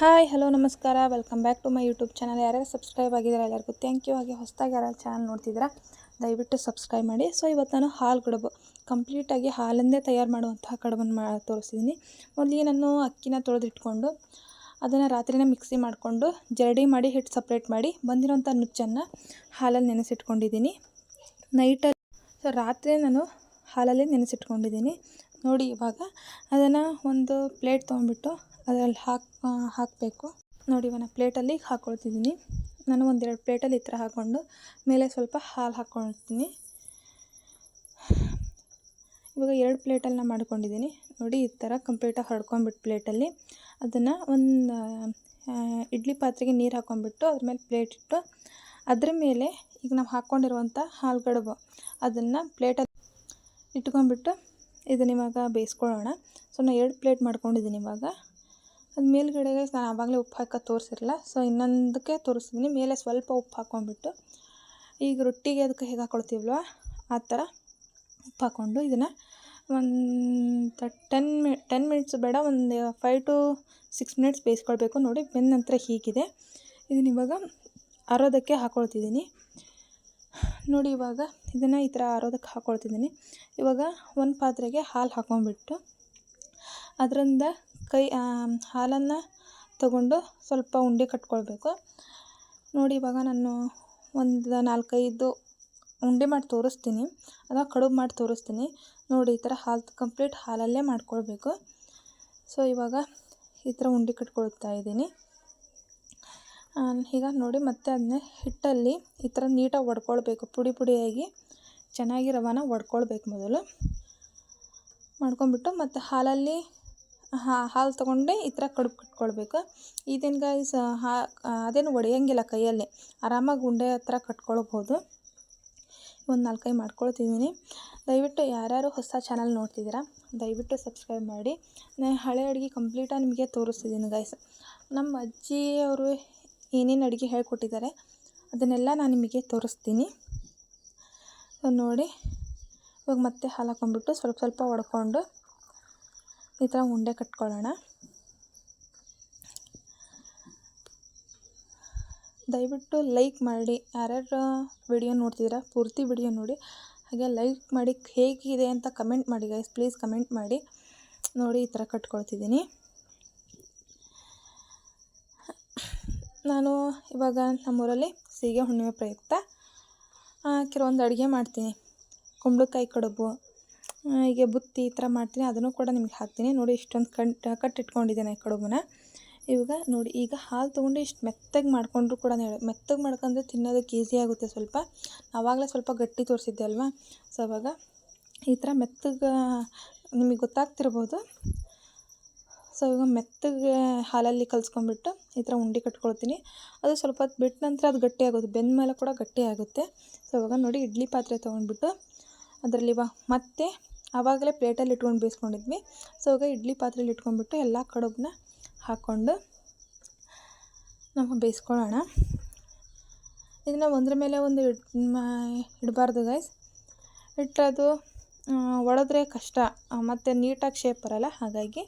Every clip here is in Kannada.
ಹಾಯ್, ಹಲೋ, ನಮಸ್ಕಾರ. Welcome back to my YouTube channel ಯಾರ್ಯಾರು ಸಬ್ಸ್ಕ್ರೈಬ್ ಆಗಿದ್ದಾರೆ, ಎಲ್ಲರಿಗೂ ಥ್ಯಾಂಕ್ ಯು ಹಾಗೆ ಹೊಸದಾಗಿ ಯಾರು ಚಾನಲ್ ನೋಡ್ತಿದ್ದೀರಾ, ದಯವಿಟ್ಟು ಸಬ್ಸ್ಕ್ರೈಬ್ ಮಾಡಿ. ಸೊ ಇವತ್ತು ನಾನು ಹಾಲು ಕಡುಬು ಕಂಪ್ಲೀಟಾಗಿ ಹಾಲಿಂದೇ ತಯಾರು ಮಾಡುವಂತಹ ಕಡುಬನ್ನು ಮಾ ತೋರಿಸಿದ್ದೀನಿ ಮೊದಲಿಗೆ ನಾನು ಅಕ್ಕಿನ ತೊಳೆದಿಟ್ಕೊಂಡು, ಅದನ್ನು ರಾತ್ರಿನೇ ಮಿಕ್ಸಿ ಮಾಡಿಕೊಂಡು, ಜರಡಿ ಮಾಡಿ ಹಿಟ್ಟು ಸಪ್ರೇಟ್ ಮಾಡಿ ಬಂದಿರೋಂಥ ನುಚ್ಚನ್ನು ಹಾಲಲ್ಲಿ ನೆನೆಸಿಟ್ಕೊಂಡಿದ್ದೀನಿ. ನೈಟಲ್ಲಿ ಸೊ ರಾತ್ರಿ ನಾನು ಹಾಲಲ್ಲಿ ನೆನೆಸಿಟ್ಕೊಂಡಿದ್ದೀನಿ. ನೋಡಿ ಇವಾಗ, ಅದನ್ನು ಒಂದು ಪ್ಲೇಟ್ ತೊಗೊಂಡ್ಬಿಟ್ಟು ಅದರಲ್ಲಿ ಹಾಕಿ ಹಾಕಬೇಕು. ನೋಡಿ ಇವಾಗ ಪ್ಲೇಟಲ್ಲಿ ಹಾಕ್ಕೊಳ್ತಿದ್ದೀನಿ ನಾನು ಒಂದೆರಡು ಪ್ಲೇಟಲ್ಲಿ ಈ ಥರ ಹಾಕ್ಕೊಂಡು ಮೇಲೆ ಸ್ವಲ್ಪ ಹಾಲು ಹಾಕ್ಕೊಳ್ತೀನಿ. ಇವಾಗ ಎರಡು ಪ್ಲೇಟಲ್ಲಿ ನಾನು ಮಾಡ್ಕೊಂಡಿದ್ದೀನಿ. ನೋಡಿ ಈ ಥರ ಕಂಪ್ಲೀಟಾಗಿ ಹರ್ಕೊಂಡ್ಬಿಟ್ಟು ಪ್ಲೇಟಲ್ಲಿ ಅದನ್ನು ಒಂದು ಇಡ್ಲಿ ಪಾತ್ರೆಗೆ ನೀರು ಹಾಕ್ಕೊಂಬಿಟ್ಟು ಅದ್ರ ಮೇಲೆ ಪ್ಲೇಟ್ ಇಟ್ಟು ಅದ್ರ ಮೇಲೆ ಈಗ ನಾವು ಹಾಕ್ಕೊಂಡಿರುವಂಥ ಹಾಲು ಕಡುಬು ಅದನ್ನು ಪ್ಲೇಟಲ್ಲಿ ಇಟ್ಕೊಂಡ್ಬಿಟ್ಟು ಇದನ್ನ ಇವಾಗ ಬೇಯಿಸ್ಕೊಳ್ಳೋಣ. ಸೊ, ನಾನು ಎರಡು ಪ್ಲೇಟ್ ಮಾಡ್ಕೊಂಡಿದ್ದೀನಿ ಇವಾಗ. ಅದು ಮೇಲ್ಗಡೆಗೆ ನಾನು ಆವಾಗಲೇ ಉಪ್ಪು ಹಾಕೋದು ತೋರಿಸಿರಲ್ಲ ಸೊ ಇನ್ನೊಂದಕ್ಕೆ ತೋರಿಸ್ತಿದ್ದೀನಿ ಮೇಲೆ ಸ್ವಲ್ಪ ಉಪ್ಪು ಹಾಕ್ಕೊಂಡ್ಬಿಟ್ಟು ಈಗ ರೊಟ್ಟಿಗೆ ಅದಕ್ಕೆ ಹೇಗೆ ಹಾಕೊಳ್ತೀವಲ್ವ? ಆ ಥರ ಉಪ್ಪು ಹಾಕ್ಕೊಂಡು ಇದನ್ನು ಒಂದು ಟೆನ್ ಮಿ ಟೆನ್ ಮಿನಿಟ್ಸ್ ಬೇಡ, ಒಂದು ಫೈವ್ ಟು ಸಿಕ್ಸ್ ಮಿನಿಟ್ಸ್ ಬೇಯಿಸ್ಕೊಳ್ಬೇಕು ನೋಡಿ. ಬೆಂದ ನಂತರ ಹೀಗಿದೆ. ಇದನ್ನ ಇವಾಗ ಅರೋದಕ್ಕೆ ಹಾಕ್ಕೊಳ್ತಿದ್ದೀನಿ ನೋಡಿ ಇವಾಗ ಇದನ್ನು ಈ ಥರ ಅರೋದಕ್ಕೆ ಹಾಕ್ಕೊಳ್ತಿದ್ದೀನಿ ಇವಾಗ ಒಂದು ಪಾತ್ರೆಗೆ ಹಾಲು ಹಾಕ್ಕೊಂಬಿಟ್ಟು ಅದರಿಂದ ಕೈ ಹಾಲನ್ನು ತಗೊಂಡು ಸ್ವಲ್ಪ ಉಂಡೆ ಕಟ್ಕೊಳ್ಬೇಕು. ನೋಡಿ ಇವಾಗ ನಾನು ಒಂದು ನಾಲ್ಕೈದು ಉಂಡೆ ಮಾಡಿ ತೋರಿಸ್ತೀನಿ. ಅಥವಾ ಕಡುಬು ಮಾಡಿ ತೋರಿಸ್ತೀನಿ. ನೋಡಿ ಈ ಥರ ಹಾಲು, ಕಂಪ್ಲೀಟ್ ಹಾಲಲ್ಲೇ ಮಾಡ್ಕೊಳ್ಬೇಕು. ಸೊ, ಇವಾಗ ಈ ಥರ ಉಂಡೆ ಕಟ್ಕೊಳ್ತಾ ಇದ್ದೀನಿ. ಈಗ ನೋಡಿ ಮತ್ತೆ ಅದನ್ನ ಹಿಟ್ಟಲ್ಲಿ ಈ ಥರ ನೀಟಾಗಿ ಒಡ್ಕೊಳ್ಬೇಕು. ಪುಡಿ ಪುಡಿಯಾಗಿ ಚೆನ್ನಾಗಿ ರವಾನ ಒಡ್ಕೊಳ್ಬೇಕು ಮೊದಲು. ಮಾಡ್ಕೊಂಬಿಟ್ಟು ಮತ್ತು ಹಾಲಲ್ಲಿ ಹಾಲು ತೊಗೊಂಡೆ, ಈ ಥರ ಕಡುಬು ಕಟ್ಕೊಳ್ಬೇಕು. ಇದೇನು ಗಾಯ್ಸ್ ಹಾ ಅದೇನು ಒಡೆಯೋಂಗಿಲ್ಲ ಕೈಯಲ್ಲಿ. ಆರಾಮಾಗಿ ಉಂಡೆ ಹತ್ರ ಕಟ್ಕೊಳ್ಬೋದು. ಒಂದು ನಾಲ್ಕೈ ಮಾಡ್ಕೊಳ್ತಿದ್ದೀನಿ ದಯವಿಟ್ಟು ಯಾರ್ಯಾರು ಹೊಸ ಚಾನಲ್ ನೋಡ್ತಿದ್ದೀರಾ, ದಯವಿಟ್ಟು ಸಬ್ಸ್ಕ್ರೈಬ್ ಮಾಡಿ. ನಾನು ಹಳೆ ಅಡುಗೆ ಕಂಪ್ಲೀಟಾಗಿ ನಿಮಗೆ ತೋರಿಸ್ತಿದ್ದೀನಿ ಗೈಸ್ ನಮ್ಮ ಅಜ್ಜಿಯವರು ಏನೇನು ಅಡುಗೆ ಹೇಳ್ಕೊಟ್ಟಿದ್ದಾರೆ ಅದನ್ನೆಲ್ಲ ನಾನು ನಿಮಗೆ ತೋರಿಸ್ತೀನಿ. ನೋಡಿ, ಇವಾಗ ಮತ್ತೆ ಹಾಲು ಹಾಕೊಂಡ್ಬಿಟ್ಟು ಸ್ವಲ್ಪ ಸ್ವಲ್ಪ ಒಡ್ಕೊಂಡು ಈ ಥರ ಉಂಡೆ ಕಟ್ಕೊಳ್ಳೋಣ. ದಯವಿಟ್ಟು ಲೈಕ್ ಮಾಡಿ. ಯಾರ್ಯಾರು ವಿಡಿಯೋ ನೋಡ್ತಿದ್ದೀರಾ, ಪೂರ್ತಿ ವಿಡಿಯೋ ನೋಡಿ. ಹಾಗೆ ಲೈಕ್ ಮಾಡಿ, ಹೇಗಿದೆ ಅಂತ ಕಮೆಂಟ್ ಮಾಡಿ ಗೈಸ್ ಪ್ಲೀಸ್ ಕಮೆಂಟ್ ಮಾಡಿ. ನೋಡಿ, ಈ ಥರ ಕಟ್ಕೊಳ್ತಿದ್ದೀನಿ. ನಾನು ಇವಾಗ ನಮ್ಮೂರಲ್ಲಿ ಸೀಗೆ ಹುಣ್ಣಿಮೆ ಪ್ರಯುಕ್ತ ಕೆಲವೊಂದು ಅಡುಗೆ ಮಾಡ್ತೀನಿ. ಕುಂಬಳಕಾಯಿ ಕಡುಬು. ಹೀಗೆ ಬುತ್ತಿ ಈ ಥರ ಮಾಡ್ತೀನಿ, ಅದನ್ನು ಕೂಡ ನಿಮಗೆ ಹಾಕ್ತೀನಿ. ನೋಡಿ ಇಷ್ಟೊಂದು ಕಂಟ್ ಕಟ್ಟಿಟ್ಕೊಂಡಿದ್ದೇನೆ ಕಡುಬನ್ನ ಇವಾಗ ನೋಡಿ, ಈಗ ಹಾಲು ತೊಗೊಂಡು ಇಷ್ಟು ಮೆತ್ತಗೆ ಮಾಡಿಕೊಂಡ್ರು ಕೂಡ ಮೆತ್ತಗೆ ಮಾಡ್ಕೊಂಡ್ರೆ ತಿನ್ನೋದಕ್ಕೆ ಈಸಿ ಆಗುತ್ತೆ ಸ್ವಲ್ಪ. ಆವಾಗಲೇ ಸ್ವಲ್ಪ ಗಟ್ಟಿ ತೋರಿಸಿದ್ದೆ ಅಲ್ವಾ? ಸೊ ಅವಾಗ ಈ ಥರ ಮೆತ್ತಗೆ, ನಿಮಗೆ ಗೊತ್ತಾಗ್ತಿರ್ಬೋದು. ಸೊ ಇವಾಗ ಮೆತ್ತಗೆ ಹಾಲಲ್ಲಿ ಕಲಿಸ್ಕೊಂಡ್ಬಿಟ್ಟು ಈ ಥರ ಉಂಡೆ ಕಟ್ಕೊಳ್ತೀನಿ. ಅದು ಸ್ವಲ್ಪ ಹೊತ್ತು ಬಿಟ್ಟ ನಂತರ ಅದು ಗಟ್ಟಿ ಆಗೋದು, ಬೆಂದ ಮೇಲೆ ಕೂಡ ಗಟ್ಟಿ ಆಗುತ್ತೆ. ಸೊ ಇವಾಗ ನೋಡಿ ಇಡ್ಲಿ ಪಾತ್ರೆ ತೊಗೊಂಡ್ಬಿಟ್ಟು ಅದರಲ್ಲಿ ಇವಾಗ ಮತ್ತೆ ಆವಾಗಲೇ ಪ್ಲೇಟಲ್ಲಿ ಇಟ್ಕೊಂಡು ಬೇಯಿಸ್ಕೊಂಡಿದ್ವಿ. ಸೊ ಈಗ ಇಡ್ಲಿ ಪಾತ್ರೆಯಲ್ಲಿ ಇಟ್ಕೊಂಡ್ಬಿಟ್ಟು ಎಲ್ಲ ಕಡುಬನ್ನ ಹಾಕ್ಕೊಂಡು ನಾವು ಬೇಯಿಸ್ಕೊಳ್ಳೋಣ. ಇದನ್ನು ಒಂದ್ರ ಮೇಲೆ ಒಂದು ಇಡ್ ಇಡಬಾರ್ದು ಗೈಸ್ ಇಟ್ಟರೆ ಒಡೆದ್ರೆ ಕಷ್ಟ. ಮತ್ತು ನೀಟಾಗಿ ಶೇಪ್ ಬರೋಲ್ಲ. ಹಾಗಾಗಿ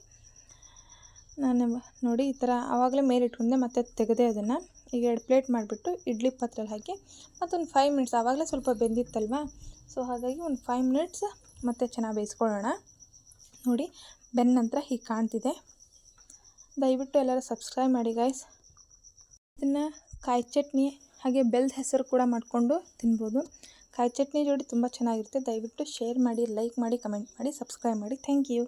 ನಾನು ನೋಡಿ ಈ ಥರ ಆವಾಗಲೇ ಮೇಲೆ ಇಟ್ಕೊಂಡೆ, ಮತ್ತೆ ತೆಗೆದೆ ಅದನ್ನು. ಈಗ ಎರಡು ಪ್ಲೇಟ್ ಮಾಡಿಬಿಟ್ಟು ಇಡ್ಲಿ ಪಾತ್ರೆಯಲ್ಲಿ ಹಾಕಿ ಮತ್ತೊಂದು ಫೈವ್ ಮಿನಿಟ್ಸ್ ಆವಾಗಲೇ ಸ್ವಲ್ಪ ಬೆಂದಿತ್ತಲ್ವ? ಸೊ, ಹಾಗಾಗಿ ಒಂದು ಫೈವ್ ಮಿನಿಟ್ಸ್ ಮತ್ತೆ ಚೆನ್ನಾಗಿ ಬೇಯಿಸ್ಕೊಳ್ಳೋಣ. ನೋಡಿ ಬೆನ್ನ ನಂತರ ಹೀಗೆ ಕಾಣ್ತಿದೆ. ದಯವಿಟ್ಟು ಎಲ್ಲರೂ ಸಬ್ಸ್ಕ್ರೈಬ್ ಮಾಡಿ ಗಾಯ್ಸ್ ಇದನ್ನು ಕಾಯಿ ಚಟ್ನಿ, ಹಾಗೆ ಬೆಲ್ದ ಹೆಸರು ಕೂಡ ಮಾಡಿಕೊಂಡು ತಿನ್ಬೋದು. ಕಾಯಿ ಚಟ್ನಿ ಜೋಡಿ ತುಂಬ ಚೆನ್ನಾಗಿರುತ್ತೆ. ದಯವಿಟ್ಟು ಶೇರ್ ಮಾಡಿ ಲೈಕ್ ಮಾಡಿ ಕಮೆಂಟ್ ಮಾಡಿ ಸಬ್ಸ್ಕ್ರೈಬ್ ಮಾಡಿ. Thank you